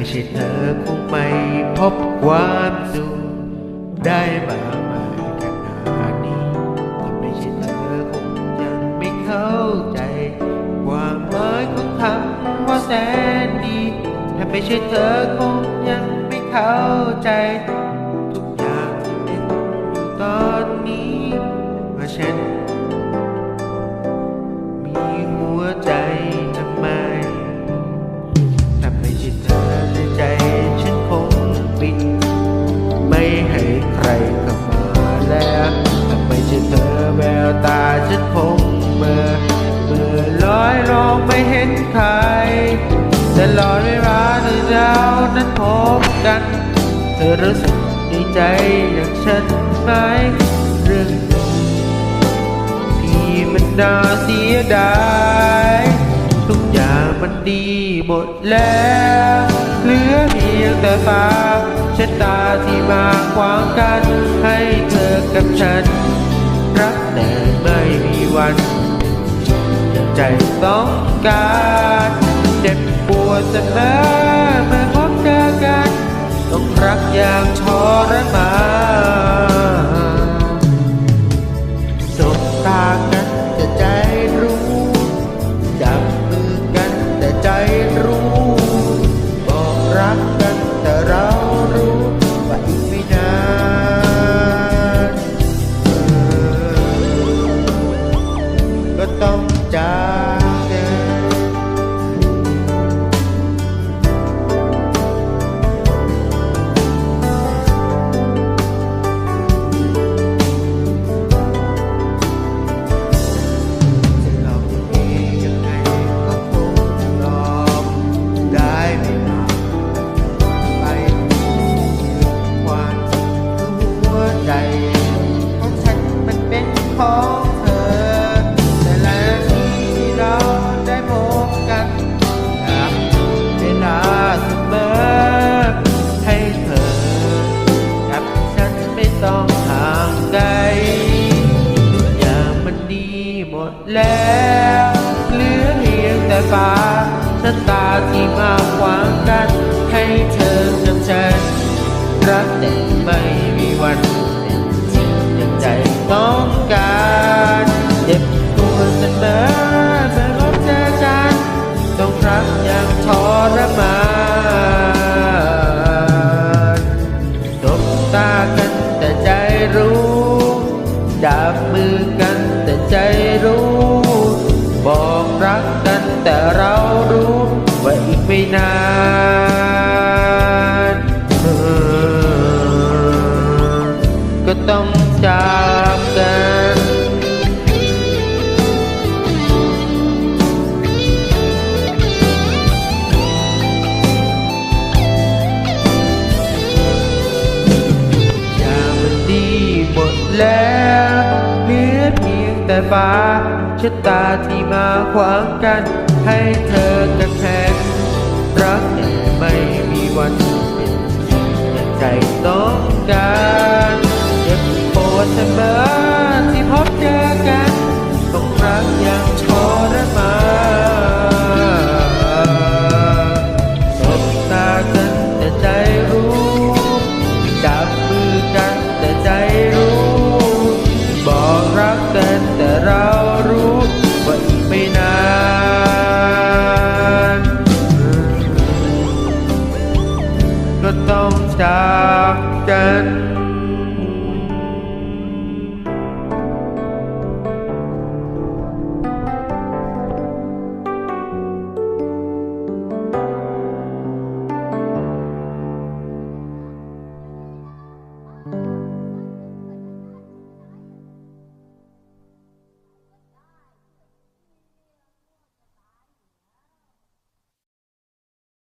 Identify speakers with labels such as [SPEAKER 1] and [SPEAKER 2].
[SPEAKER 1] ไม่ใช่เธอคงไม่พบความสุขได้มากมายขนาดนี้ถ้าไม่ใช่เธอคงยังไม่เข้าใจ ความหมายของคำว่าแสนดีถ้าไม่ใช่เธอคงยังไม่เข้าใจ ทุกอย่างที่เป็นตอนนี้ว่าฉัน อลอยลองไม่เห็นใครตลอดเวลาที่เรานั้นพบกัน เธอรู้สึกในใจอย่างฉันไหมเรื่องที่มันน่าเสียดายทุกอย่างมันดีหมดแล้วเหลือเพียงแต่ฟ้าชะตาที่มาขวางกัน ให้เธอกับฉัน รักแต่ไม่มีวัน ใจต้องการเจ็บปวดเสมอเมื่อพบเจอกัน ต้องรักอย่างทรมาน ต้องการเจ็บตัวเสมอเมื่อพบเจอกันต้องรักอย่างทรมานสบตากันแต่ใจรู้จับมือกันแต่ใจรู้ บอกรักกันแต่เรารู้ว่าอีกไม่นานก็ต้อง ฟ้าชะตาที่มาขวางกัน ให้เธอกับฉันรักไม่มีวันเป็นจริงอย่างใจต้องการเจ็บปวดเสมอที่พบเจอกันต้องรักอย่างทรมานสบตากันแต่ใจรู้